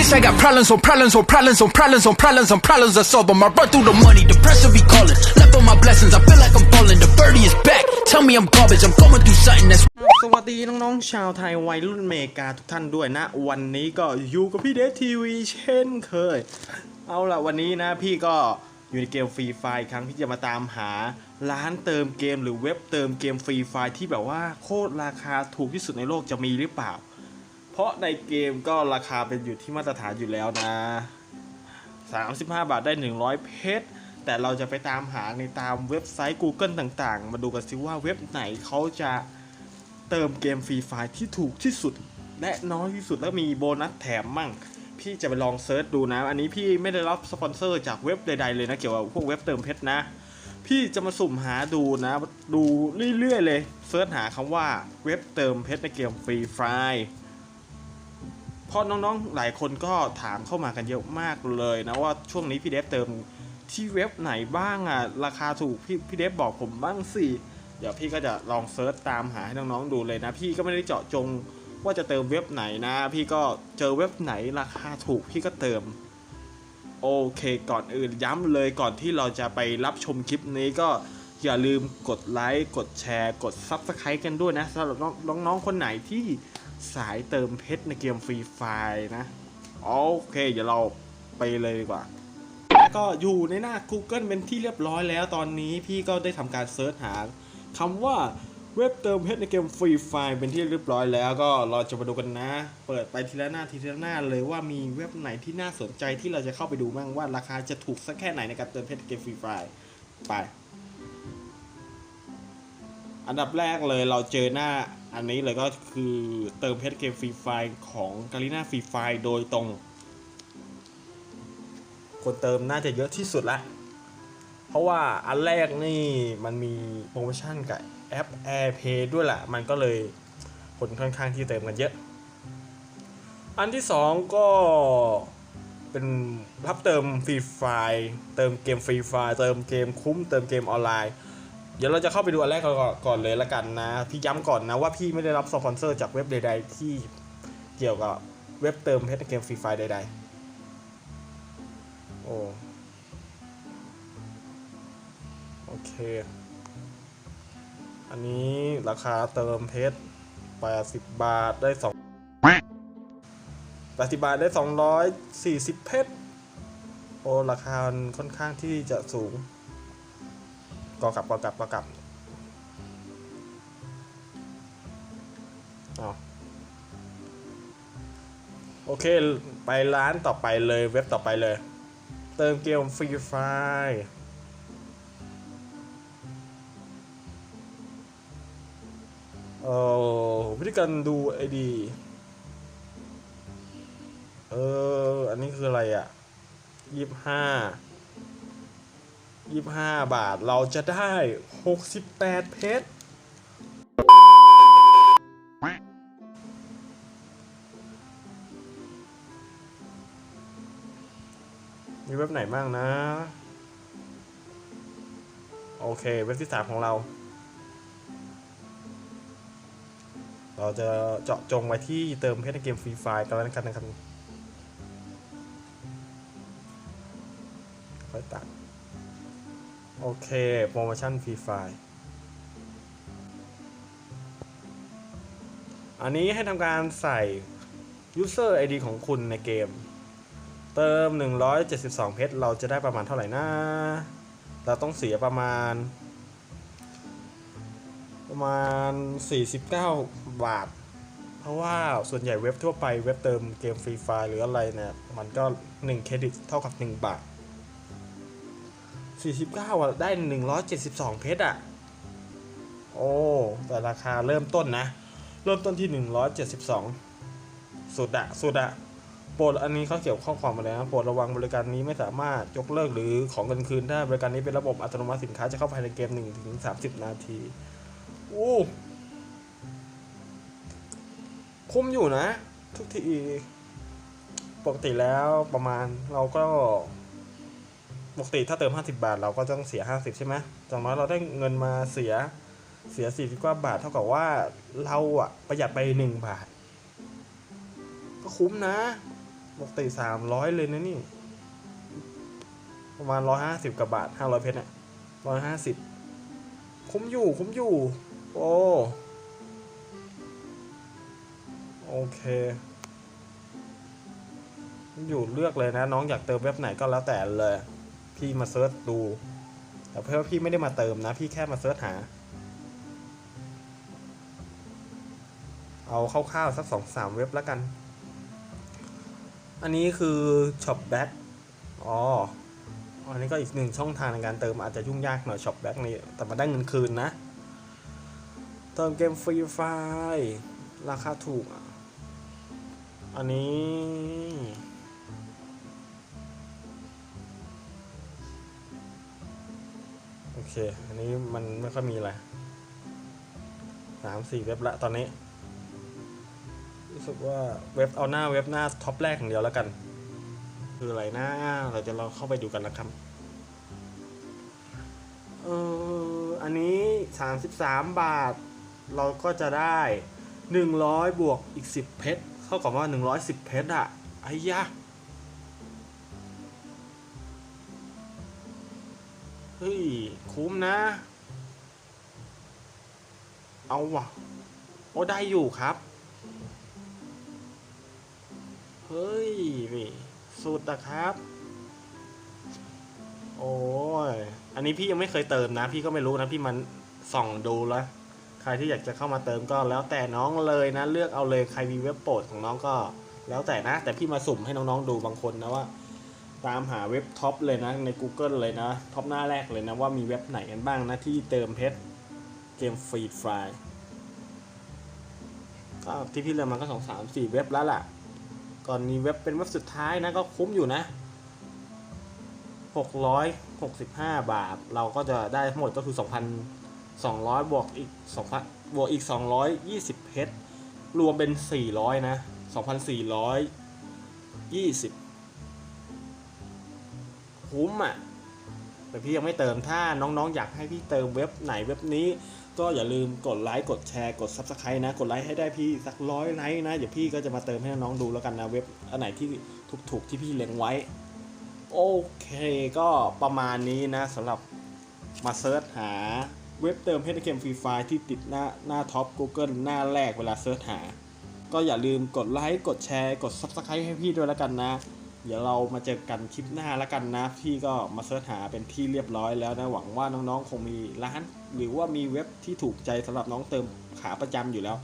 Bitch, I got problems on problems on problems on problems on problems on problems I solve them. I run through the money, the pressure be calling. Left on my blessings, I feel like I'm falling. The birdie is back. Tell me I'm garbage, I'm going through something that's สวัสดีน้องๆชาวไทยวัยรุ่นเมกาทุกท่านด้วยนะ วันนี้ก็อยู่กับพี่เดฟทีวีเช่นเคย เอาล่ะวันนี้นะพี่ก็อยู่ในเกมฟรีไฟครั้งที่จะมาตามหาร้านเติมเกมหรือเว็บเติมเกมฟรีไฟที่แบบว่าโคตรราคาถูกที่สุดในโลกจะมีหรือเปล่าาะในเกมก็ราคาเป็นอยู่ที่มาตรฐานอยู่แล้วนะ 35 บาทได้ 100 เพชร แต่เราจะไปตามหาในตามเว็บไซต์ Google ต่างๆ มาดูกันสิว่าเว็บไหนเขาจะเติมเกมฟรีไฟที่ถูกที่สุด และน้อยที่สุดแล้วมีโบนัสแถมมั่ง พี่จะไปลองเซิร์ชดูนะ อันนี้พี่ไม่ได้รับสปอนเซอร์จากเว็บใดๆเลยนะ เกี่ยวกับพวกเว็บเติมเพชรนะ พี่จะมาสุ่มหาดูนะ ดูเรื่อยๆเลย เซิร์ชหาคำว่าเว็บเติมเพชรในเกมฟรีไฟ เพราะน้องๆหลายคนก็ถามเข้ามากันเยอะมากเลยนะว่าช่วงนี้พี่เดฟเติมที่เว็บไหนบ้างอะราคาถูกพี่พี่เดฟบอกผมบ้างสิเดี๋ยวพี่ก็จะลองเซิร์ชตามหาให้น้องๆดูเลยนะ พี่ก็ไม่ได้เจาะจงว่าจะเติมเว็บไหนนะ พี่ก็เจอเว็บไหนราคาถูกพี่ก็เติม โอเคก่อนอื่นย้ำเลยก่อนที่เราจะไปรับชมคลิปนี้ก็อย่าลืมกดไลค์กดแชร์ กด Subscribe กันด้วยนะสำหรับน้องๆคนไหนที่ สายเติมเพชรในเกมฟรีไฟนะ โอเค เดี๋ยวเราไปเลยดีกว่า ก็อยู่ในหน้า Google เป็นที่เรียบร้อยแล้วตอนนี้พี่ก็ได้ทำการเซิร์ชหาคำว่าเว็บเติมเพชรในเกมฟรีไฟเป็นที่เรียบร้อยแล้วก็เราจะมาดูกันนะ เปิดไปทีละหน้าทีละหน้าเลยว่ามีเว็บไหนที่น่าสนใจที่เราจะเข้าไปดูบ้างว่าราคาจะถูกสักแค่ไหนในการเติมเพชรเกมฟรีไฟไป อันดับแรกเลยเราเจอหน้า อันนี้เลยก็คือเติมเพชรเกมฟรีไฟของกาลิน่าฟรีไฟโดยตรง คนเติมน่าจะเยอะที่สุดละ เพราะว่าอันแรกนี่มันมีโปรโมชั่นกับแอป AirPay ด้วยแหละ มันก็เลยคนค่อนข้างที่เติมกันเยอะ อันที่สองก็เป็นรับเติมฟรีไฟเติมเกมฟรีไฟเติมเกมคุ้ม เติมเกมออนไลน์ เดี๋ยวเราจะเข้าไปดูอันแรกก่อนเลยละกันนะ พี่ย้ำก่อนนะว่าพี่ไม่ได้รับสปอนเซอร์จากเว็บใด ๆ ที่เกี่ยวกับเว็บเติมเพชรในเกมฟรีไฟใด ๆ โอ้โอเค อันนี้ราคาเติมเพชร 80 บาทได้2 80 บาทได้ 240 เพชร โอ้ ราคาค่อนข้างที่จะสูง ก็กลับก็กลับก็กลับเอาโอเค ไปร้านต่อไปเลยเว็บต่อไปเลย เติมเกมฟรีไฟเออวิธีการดูไอดีเออ อันนี้คืออะไรอะยี่สิบห้า ยี่ห้าบาทเราจะได้หกสิบแปดเพชรมีเว็บไหนบ้างนะ โอเค เว็บที่สามของเรา เราจะเจาะจงไว้ที่เติมเพชรในเกมฟรีไฟกันแล้วกันนะครับค่อยตัด โอเค โปรโมชั่นฟรีไฟล์อันนี้ให้ทำการใส่ user ID ของคุณในเกม เติม 172 เพชร เราจะได้ประมาณเท่าไหร่นะเราต้องเสียประมาณ ประมาณ 49 บาท เพราะว่าส่วนใหญ่เว็บทั่วไปเว็บเติมเกมฟรีไฟล์หรืออะไรเนี่ย มันก็ 1 เครดิตเท่ากับ 1 บาท 49อะได้ 172 เพชรอะ โอ้ แต่ราคาเริ่มต้นนะ เริ่มต้นที่ 172 สุดอะสุดอะโปรดอันนี้เขาเกี่ยวข้อความมาแล้วนะโปรดระวังบริการนี้ไม่สามารถยกเลิกหรือของเงินคืนได้บริการนี้เป็นระบบอัตโนมัติสินค้าจะเข้าภายในเกม1ถึง30 นาทีโอ้คุ้มอยู่นะ ทุกที ปกติแล้วประมาณเราก็ ปกติถ้าเติม 50 บาท เราก็ต้องเสีย 50 ใช่ไหมจากนั้นเราได้เงินมาเสียเสีย40กว่าบาท เท่ากับว่าเราอะประหยัดไป 1 บาท ก็คุ้มนะ ปกติสามร้อยเลยนะนี่ ประมาณร้อยห้าสิบกว่าบาทห้าร้อยเพชรอะร้อยห้าสิบคุ้มอยู่ คุ้มอยู่ โอ้ โอเคอยู่เลือกเลยนะ น้องอยากเติมเว็บไหนก็แล้วแต่เลย พี่มาเซิร์ชดู แต่เพื่อพี่ไม่ได้มาเติมนะ พี่แค่มาเซิร์ชหา เอาคร่าวๆสักสองสามเว็บแล้วกัน อันนี้คือ Shop Back อ๋อ อันนี้ก็อีกหนึ่งช่องทางในการเติมอาจจะยุ่งยากหน่อย Shop Back นี่ แต่มาได้เงินคืนนะ เติมเกมฟรีไฟล์ราคาถูก อันนี้ อเค อันนี้มันไม่ค่อยมีอะไรสามสี่เว็บละตอนนี้ รู้สึกว่าเว็บเอาหน้าเว็บหน้าท็อปแรกอย่างเดียวแล้วกัน คืออะไรนะเราจะลองเข้าไปดูกันนะครับเอออันนี้ 33 บาท เราก็จะได้ 100 บวกอีก 10 เพชรเท่ากับว่า 110 เพชรอะไอ้ยะ เฮ้ย คุ้มนะ เอาวะโอ้ได้อยู่ครับ เฮ้ยนี่สุดนะครับ โอ้ย อันนี้พี่ยังไม่เคยเติมนะ พี่ก็ไม่รู้นะ พี่มันส่องดูแล้วใครที่อยากจะเข้ามาเติมก็แล้วแต่น้องเลยนะ เลือกเอาเลยใครมีเว็บโปรดของน้องก็แล้วแต่นะ แต่พี่มาสุ่มให้น้องๆดูบางคนนะว่า ตามหาเว็บท็อปเลยนะใน Google เลยนะท็อปหน้าแรกเลยนะว่ามีเว็บไหนกันบ้างนะที่เติมเพชรเกมฟรีไฟล์ก็ที่พี่เลือกมาก็สองสามสี่เว็บแล้วล่ะก่อนมีเว็บเป็นเว็บสุดท้ายนะก็คุ้มอยู่นะ665 บาท เราก็จะได้ทั้งหมดก็คือ 2,200 บวกอีก2,000บวกอีก 220 เพชร รวมเป็น 400 นะ 2,420 คุ้มอะแต่พี่ยังไม่เติมถ้าน้องๆ อยากให้พี่เติมเว็บไหนเว็บนี้ ก็อย่าลืมกดไลค์กดแชร์กด Subscribe นะ กดไลค์ให้ได้พี่สักร้อยไลค์นะเดี๋ยวพี่ก็จะมาเติมให้น้องๆดูแล้วกันนะเว็บอันไหนที่ถูกๆที่พี่เล็งไว้ โอเคก็ประมาณนี้นะสำหรับมาเซิร์ชหาเว็บเติมเพชรเกมฟรีไฟที่ติดหน้าหน้าท็อป Google หน้าแรกเวลาเซิร์ชหา ก็อย่าลืมกดไลค์กดแชร์กด Subscribe ให้พี่ด้วยแล้วกันนะ เดี๋ยวเรามาเจอกันคลิปหน้าแล้วกันนะพี่ก็มาเสิร์ชหาเป็นที่เรียบร้อยแล้วนะหวังว่าน้องๆคงมีร้าน หรือว่ามีเว็บที่ถูกใจสำหรับน้องเติมขาประจำอยู่แล้ว